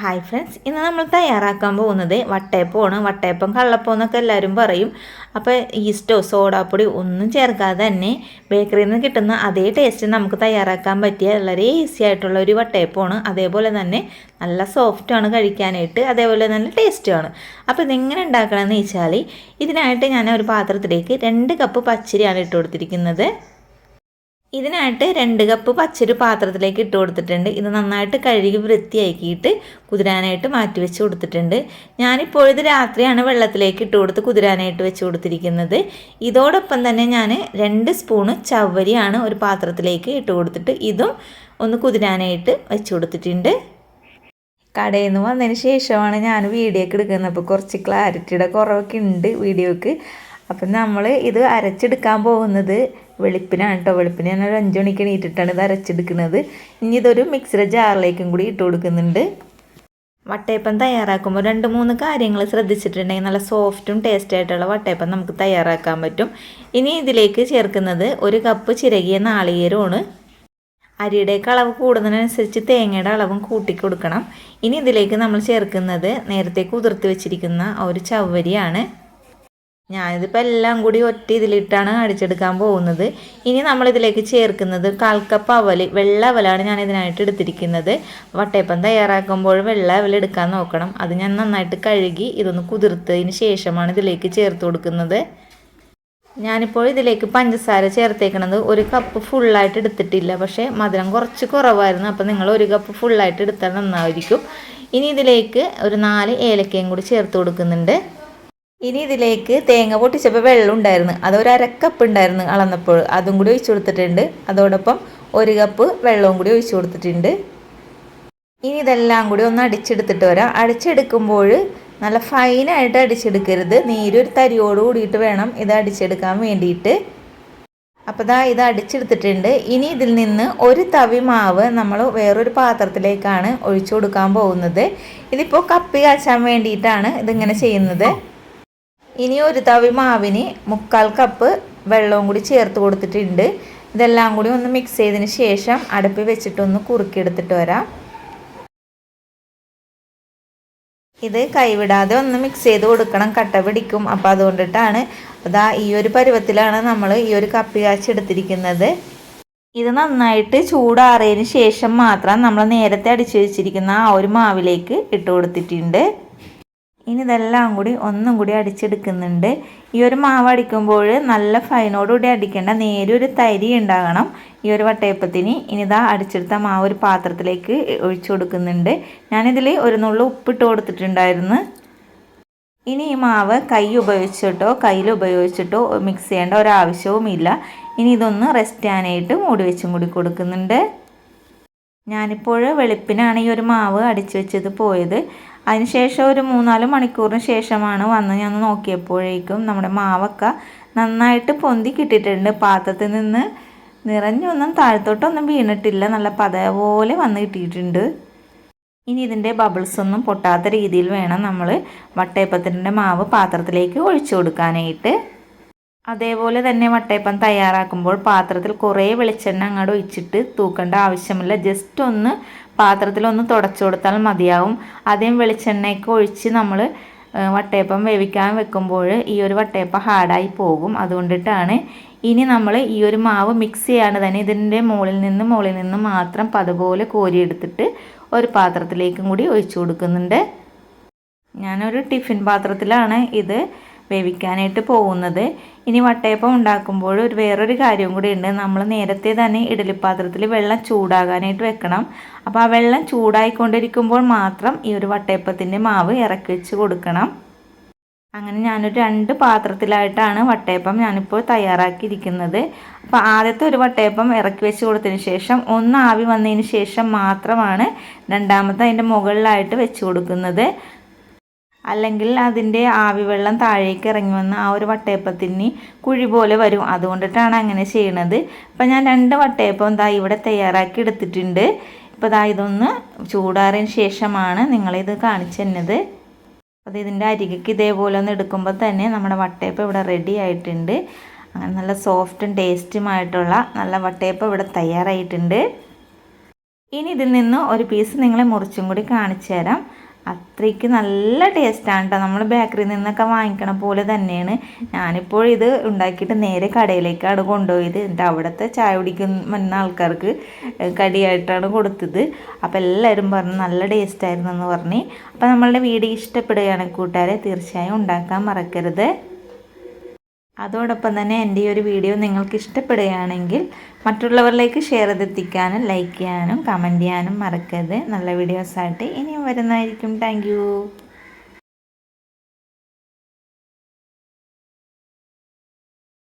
Hi friends ഇന്ന് നമ്മൾ തയ്യാറാക്കാൻ പോകുന്നത് വട്ടയപ്പമാണ്. വട്ടയപ്പം കള്ളപ്പം എന്നൊക്കെ എല്ലാവരും പറയും. അപ്പോൾ ഈസ്റ്റോ സോഡാപ്പൊടി ഒന്നും ചേർക്കാതെ തന്നെ ബേക്കറിയിൽ നിന്ന് കിട്ടുന്ന അതേ ടേസ്റ്റ് നമുക്ക് തയ്യാറാക്കാൻ പറ്റിയ വളരെ ഈസി ആയിട്ടുള്ള ഒരു വട്ടയപ്പമാണ്. അതേപോലെ തന്നെ നല്ല സോഫ്റ്റാണ് കഴിക്കാനായിട്ട് അതേപോലെ നല്ല ടേസ്റ്റുമാണ് അപ്പോൾ ഇതെങ്ങനെ ഉണ്ടാക്കണമെന്ന് വെച്ചാൽ ഇതിനായിട്ട് ഞാൻ ഒരു പാത്രത്തിലേക്ക് രണ്ട് കപ്പ് പച്ചരിയാണ് ഇട്ട് കൊടുത്തിരിക്കുന്നത്. ഇതിനായിട്ട് രണ്ട് കപ്പ് പച്ചരി പാത്രത്തിലേക്ക് ഇട്ട് കൊടുത്തിട്ടുണ്ട്. ഇത് നന്നായിട്ട് കഴുകി വൃത്തിയാക്കിയിട്ട് കുതിരാനായിട്ട് മാറ്റി വെച്ച് കൊടുത്തിട്ടുണ്ട്. ഞാനിപ്പോൾ ഇത് രാത്രിയാണ് വെള്ളത്തിലേക്ക് ഇട്ട് കൊടുത്ത് കുതിരാനായിട്ട് വെച്ച് കൊടുത്തിരിക്കുന്നത്. ഇതോടൊപ്പം തന്നെ ഞാൻ രണ്ട് സ്പൂണ് ചവ്വരിയാണ് ഒരു പാത്രത്തിലേക്ക് ഇട്ട് കൊടുത്തിട്ട് ഇതും ഒന്ന് കുതിരാനായിട്ട് വെച്ച് കൊടുത്തിട്ടുണ്ട്. കടയിൽ നിന്ന് വന്നതിന് ശേഷമാണ് ഞാൻ വീഡിയോ ഒക്കെ എടുക്കുന്നത്. അപ്പോൾ കുറച്ച് ക്ലാരിറ്റിയുടെ കുറവൊക്കെ ഉണ്ട് വീഡിയോക്ക്. അപ്പം നമ്മൾ ഇത് അരച്ചെടുക്കാൻ പോകുന്നത് വെളുപ്പിനാണ് കേട്ടോ വെളുപ്പിന് ഞാൻ ഒരു അഞ്ച് മണിക്ക് എണീറ്റിട്ടാണ് ഇത് അരച്ചെടുക്കുന്നത്. ഇനി ഇതൊരു മിക്സിയുടെ ജാറിലേക്കും കൂടി ഇട്ട് കൊടുക്കുന്നുണ്ട്. വട്ടയപ്പം തയ്യാറാക്കുമ്പോൾ രണ്ട് മൂന്ന് കാര്യങ്ങൾ ശ്രദ്ധിച്ചിട്ടുണ്ടെങ്കിൽ നല്ല സോഫ്റ്റും ടേസ്റ്റ് ആയിട്ടുള്ള വട്ടയപ്പം നമുക്ക് തയ്യാറാക്കാൻ പറ്റും. ഇനി ഇതിലേക്ക് ചേർക്കുന്നത് ഒരു കപ്പ് ചിരകിയ നാളികേരമാണ്. അരിയുടെ അളവ് കൂടുന്നതിനനുസരിച്ച് തേങ്ങയുടെ അളവും കൂട്ടി കൊടുക്കണം. ഇനി ഇതിലേക്ക് നമ്മൾ ചേർക്കുന്നത് നേരത്തെ കുതിർത്ത് വെച്ചിരിക്കുന്ന ഒരു ചവ്വരിയാണ്. ഞാനിതിപ്പോൾ എല്ലാം കൂടി ഒറ്റ ഇതിലിട്ടാണ് അടിച്ചെടുക്കാൻ പോകുന്നത്. ഇനി നമ്മളിതിലേക്ക് ചേർക്കുന്നത് കാൽക്കപ്പ് കപ്പ് അവൽ വെള്ള അവലാണ് ഞാൻ ഇതിനായിട്ട് എടുത്തിരിക്കുന്നത്. വട്ടയപ്പം തയ്യാറാക്കുമ്പോൾ വെള്ള അവൽ എടുക്കാൻ നോക്കണം. അത് ഞാൻ നന്നായിട്ട് കഴുകി ഇതൊന്ന് കുതിർത്തതിന് ശേഷമാണ് ഇതിലേക്ക് ചേർത്ത് കൊടുക്കുന്നത്. ഞാനിപ്പോൾ ഇതിലേക്ക് പഞ്ചസാര ചേർത്തേക്കണത് ഒരു കപ്പ് ഫുള്ളായിട്ട് എടുത്തിട്ടില്ല. പക്ഷേ മധുരം കുറച്ച് കുറവായിരുന്നു. അപ്പോൾ നിങ്ങൾ ഒരു കപ്പ് ഫുള്ളായിട്ട് എടുത്താൽ നന്നായിരിക്കും. ഇനി ഇതിലേക്ക് ഒരു നാല് ഏലക്കയും കൂടി ചേർത്ത് കൊടുക്കുന്നുണ്ട്. ഇനി ഇതിലേക്ക് തേങ്ങ പൊട്ടിച്ചപ്പോൾ വെള്ളം ഉണ്ടായിരുന്നു. അതൊരു അരക്കപ്പ് ഉണ്ടായിരുന്നു അളന്നപ്പോൾ. അതും കൂടി ഒഴിച്ചു കൊടുത്തിട്ടുണ്ട്. അതോടൊപ്പം ഒരു കപ്പ് വെള്ളവും കൂടി ഒഴിച്ചു കൊടുത്തിട്ടുണ്ട്. ഇനി ഇതെല്ലാം കൂടി ഒന്ന് അടിച്ചെടുത്തിട്ട് വരാം. അടിച്ചെടുക്കുമ്പോൾ നല്ല ഫൈനായിട്ട് അടിച്ചെടുക്കരുത്. നീരൊരു തരിയോട് കൂടിയിട്ട് വേണം ഇത് അടിച്ചെടുക്കാൻ വേണ്ടിയിട്ട്. അപ്പോൾ ദാ ഇത് അടിച്ചെടുത്തിട്ടുണ്ട്. ഇനി ഇതിൽ നിന്ന് ഒരു തവി മാവ് നമ്മൾ വേറൊരു പാത്രത്തിലേക്കാണ് ഒഴിച്ചു കൊടുക്കാൻ പോകുന്നത്. ഇതിപ്പോൾ കപ്പി കാച്ചാൻ വേണ്ടിയിട്ടാണ് ഇതിങ്ങനെ ചെയ്യുന്നത്. ഇനി ഒരു തവി മാവിന് മുക്കാൽ കപ്പ് വെള്ളവും കൂടി ചേർത്ത് കൊടുത്തിട്ടുണ്ട്. ഇതെല്ലാം കൂടി ഒന്ന് മിക്സ് ചെയ്തതിന് ശേഷം അടുപ്പിൽ വെച്ചിട്ടൊന്ന് കുറുക്കിയെടുത്തിട്ട് വരാം. ഇത് കൈവിടാതെ ഒന്ന് മിക്സ് ചെയ്ത് കൊടുക്കണം. കട്ട പിടിക്കും. അപ്പോൾ അതുകൊണ്ടിട്ടാണ് അതാ ഈ ഒരു പരുവത്തിലാണ് നമ്മൾ ഈ ഒരു കപ്പി കാച്ചെടുത്തിരിക്കുന്നത് ഇത് നന്നായിട്ട് ചൂടാറിയതിന് ശേഷം മാത്രം നമ്മൾ നേരത്തെ അടിച്ചു വെച്ചിരിക്കുന്ന ആ ഒരു മാവിലേക്ക് ഇട്ട് കൊടുത്തിട്ടുണ്ട്. ഇനി ഇതെല്ലാം കൂടി ഒന്നും കൂടി അടിച്ചെടുക്കുന്നുണ്ട്. ഈ ഒരു മാവ് അടിക്കുമ്പോൾ നല്ല ഫൈനോടുകൂടി അടിക്കേണ്ട നേരൊരു തരി ഉണ്ടാകണം. ഈ ഒരു വട്ടയപ്പത്തിന് ഇനി ഇതാ അടിച്ചെടുത്ത മാവ് ഒരു പാത്രത്തിലേക്ക് ഒഴിച്ചു കൊടുക്കുന്നുണ്ട്. ഞാനിതിൽ ഒരു നുള്ളു ഉപ്പിട്ട് കൊടുത്തിട്ടുണ്ടായിരുന്നു. ഇനി ഈ മാവ് കൈ ഉപയോഗിച്ചിട്ടോ കയ്യിൽ ഉപയോഗിച്ചിട്ടോ മിക്സ് ചെയ്യേണ്ട ഒരാവശ്യവുമില്ല ഇനി ഇതൊന്ന് റെസ്റ്റ് ചെയ്യാനായിട്ട് മൂടി വെച്ചും കൂടി കൊടുക്കുന്നുണ്ട്. ഞാനിപ്പോൾ വെളുപ്പിനാണ് ഈ ഒരു മാവ് അടിച്ചു വെച്ചത് പോയത്. അതിനുശേഷം ഒരു മൂന്നാൽ മണിക്കൂറിന് ശേഷമാണ് വന്ന് ഞാൻ നോക്കിയപ്പോഴേക്കും നമ്മുടെ മാവൊക്കെ നന്നായിട്ട് പൊന്തി കിട്ടിയിട്ടുണ്ട്. പാത്രത്തിൽ നിന്ന് നിറഞ്ഞൊന്നും താഴത്തോട്ടൊന്നും വീണിട്ടില്ല. നല്ല പത പോലെ വന്ന് കിട്ടിയിട്ടുണ്ട്. ഇനി ഇതിന്റെ ബബിൾസ് ഒന്നും പൊട്ടാത്ത രീതിയിൽ വേണം നമ്മൾ വട്ടയപ്പത്തിന്റെ മാവ് പാത്രത്തിലേക്ക് ഒഴിച്ചു കൊടുക്കാനായിട്ട്. അതേപോലെ തന്നെ വട്ടയപ്പം തയ്യാറാക്കുമ്പോൾ പാത്രത്തിൽ കുറേ വെളിച്ചെണ്ണ അങ്ങോട്ട് ഒഴിച്ചിട്ട് തൂക്കേണ്ട ആവശ്യമില്ല. ജസ്റ്റ് ഒന്ന് പാത്രത്തിലൊന്ന് തുടച്ചു കൊടുത്താൽ മതിയാവും. ആദ്യം വെളിച്ചെണ്ണയൊക്കെ ഒഴിച്ച് നമ്മൾ വട്ടയപ്പം വേവിക്കാൻ വെക്കുമ്പോൾ ഈ ഒരു വട്ടയപ്പം ഹാർഡായി പോകും. അതുകൊണ്ടിട്ടാണ് ഇനി നമ്മൾ ഈ ഒരു മാവ് മിക്സ് ചെയ്യാണ്ട് തന്നെ ഇതിന്റെ മുകളിൽ നിന്ന് മുകളിൽ നിന്ന് മാത്രം പതുപോലെ കോരിയെടുത്തിട്ട് ഒരു പാത്രത്തിലേക്കും കൂടി ഒഴിച്ചു കൊടുക്കുന്നുണ്ട്. ഞാനൊരു ടിഫിൻ പാത്രത്തിലാണ് ഇത് വേവിക്കാനായിട്ട് പോകുന്നത്. ഇനി വട്ടയപ്പം ഉണ്ടാക്കുമ്പോൾ ഒരു വേറൊരു കാര്യം കൂടി ഉണ്ട്. നമ്മൾ നേരത്തെ തന്നെ ഇഡലിപ്പാത്രത്തിൽ വെള്ളം ചൂടാകാനായിട്ട് വെക്കണം. അപ്പോൾ ആ വെള്ളം ചൂടായിക്കൊണ്ടിരിക്കുമ്പോൾ മാത്രം ഈ ഒരു വട്ടയപ്പത്തിന്റെ മാവ് ഇറക്കി വെച്ച് കൊടുക്കണം. അങ്ങനെ ഞാനൊരു രണ്ട് പാത്രത്തിലായിട്ടാണ് വട്ടയപ്പം ഞാനിപ്പോൾ തയ്യാറാക്കിയിരിക്കുന്നത്. അപ്പോൾ ആദ്യത്തെ ഒരു വട്ടയപ്പം ഇറക്കി വെച്ച് കൊടുത്തതിന് ശേഷം ഒന്ന് ആവി വന്നതിന് ശേഷം മാത്രമാണ് രണ്ടാമത്തെ അതിന്റെ മുകളിലായിട്ട് വെച്ച് കൊടുക്കുന്നത്. അല്ലെങ്കിൽ അതിന്റെ ആവി വെള്ളം താഴേക്ക് ഇറങ്ങി വന്ന് ആ ഒരു വട്ടയപ്പത്തിന് കുഴി പോലെ വരും. അതുകൊണ്ടിട്ടാണ് അങ്ങനെ ചെയ്യണത്. അപ്പം ഞാൻ രണ്ട് വട്ടയപ്പം ദാ ഇവിടെ തയ്യാറാക്കി എടുത്തിട്ടുണ്ട്. ഇപ്പോൾ ദാ ഇതൊന്ന് ചൂടാറിയതിന് ശേഷമാണ് നിങ്ങളിത് കാണിച്ചു തന്നത്. അത് ഇതിന്റെ അരികയ്ക്ക് ഇതേപോലെ ഒന്ന് എടുക്കുമ്പോൾ തന്നെ നമ്മുടെ വട്ടയപ്പം ഇവിടെ റെഡി ആയിട്ടുണ്ട്. അങ്ങനെ നല്ല സോഫ്റ്റും ടേസ്റ്റുമായിട്ടുള്ള നല്ല വട്ടയപ്പം ഇവിടെ തയ്യാറായിട്ടുണ്ട്. ഇനി ഇതിൽ നിന്ന് ഒരു പീസ് നിങ്ങളെ മുറിച്ചും കൂടി കാണിച്ചു തരാം. അത്രയ്ക്ക് നല്ല ടേസ്റ്റാണ് കേട്ടോ നമ്മൾ ബേക്കറിയിൽ നിന്നൊക്കെ വാങ്ങിക്കണ പോലെ തന്നെയാണ്. ഞാനിപ്പോൾ ഇത് ഉണ്ടാക്കിയിട്ട് നേരെ കടയിലേക്കാണ് കൊണ്ടുപോയത്. എന്നിട്ട് അവിടുത്തെ ചായ കുടിക്കുന്ന ആൾക്കാർക്ക് കടിയായിട്ടാണ് കൊടുത്തത്. അപ്പോൾ എല്ലാവരും പറഞ്ഞു നല്ല ടേസ്റ്റായിരുന്നു എന്ന് പറഞ്ഞ്. അപ്പോൾ നമ്മളുടെ വീഡിയോ ഇഷ്ടപ്പെടുകയാണെങ്കിൽ കൂട്ടുകാരെ തീർച്ചയായും ഉണ്ടാക്കാൻ മറക്കരുത്. അതോടൊപ്പം തന്നെ എന്റെ ഈ ഒരു വീഡിയോ നിങ്ങൾക്ക് ഇഷ്ടപ്പെടുകയാണെങ്കിൽ മറ്റുള്ളവരിലേക്ക് ഷെയർ ചെയ്തെത്തിക്കാനും ലൈക്ക് ചെയ്യാനും കമന്റ് ചെയ്യാനും മറക്കരുത്. നല്ല വീഡിയോസായിട്ട് ഇനിയും വരുന്നതായിരിക്കും. താങ്ക്